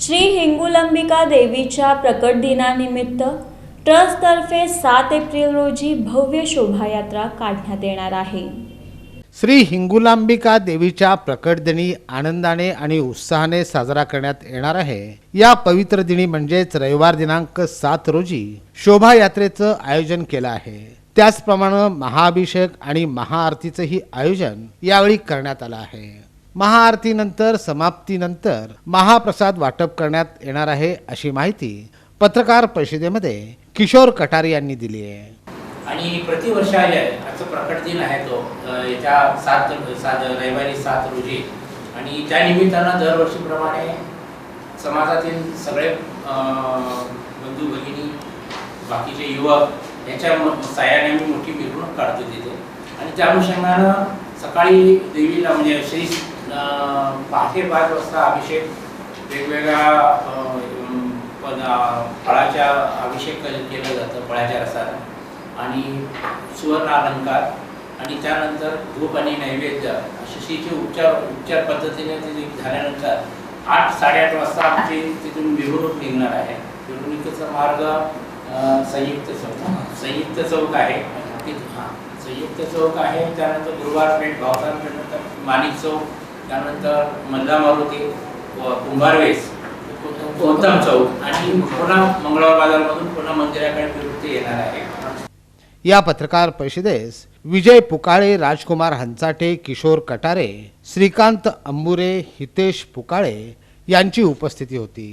श्री हिंगुलंबिका देवीच्या प्रकट दिनानिमित्त ट्रस्टतर्फे सात एप्रिल रोजी भव्य शोभायात्रा काढण्यात येणार आहे. श्री हिंगुलांबिका देवीच्या प्रकट दिनी आनंदाने आणि उत्साहाने साजरा करण्यात येणार आहे. या पवित्र दिनी म्हणजेच रविवार दिनांक सात रोजी शोभायात्रेचं आयोजन केलं आहे. त्याचप्रमाणे महाअभिषेक आणि महाआरतीचंही आयोजन यावेळी करण्यात आलं आहे. महाआरतीनंतर समाप्तीनंतर महाप्रसाद वाटप करण्यात येणार आहे अशी माहिती पत्रकार परिषदेमध्ये किशोर कटारे यांनी दिली आहे. आणि प्रतिवर्ष आहे. आजचा प्रकट दिन आहे तो. अ, येत्या सात सात रविवारी सात रोजी. आणि त्या निमित्तानं दरवर्षीप्रमाणे समाजातील सगळे बंधू भगिनी बाकीचे युवक याच्या साह्याने आम्ही मोठी मिरवणूक काढतो तिथे. आणि त्या अनुषंगानं सकाळी देवीला म्हणजे श्री पहाटे पाच वाजता अभिषेक वेगवेगळ्या पण, फळाच्या अभिषेक केलं जातं फळाच्या रसानं आणि सुवर्ण अलंकार आणि त्यानंतर धूप आणि नैवेद्य अशीचे उपचार उपचार पद्धतीने ते झाल्यानंतर आठ साडेआठ वाजता आमची तिथून मिरवणूक निघणार आहे. मिरवणुकीचा मार्ग संयुक्त चौक संयुक्त चौक आहे. तिथ- हां संयुक्त चौक आहे. त्यानंतर गुरुवार पेठ भावसार पेठ नंतर माणिक चौक त्यानंतर मल्ला मारुती कुंभारवेस गौतम चौक आणि पुन्हा मंगळवार बाजारमधून पुन्हा मंदिराकडे प्रवृत्ती येणार आहे. या पत्रकार परिषदेस विजय पुकाळे राजकुमार हंचाटे किशोर कटारे श्रीकांत अंबुरे हितेश पुकाळे यांची उपस्थिती होती.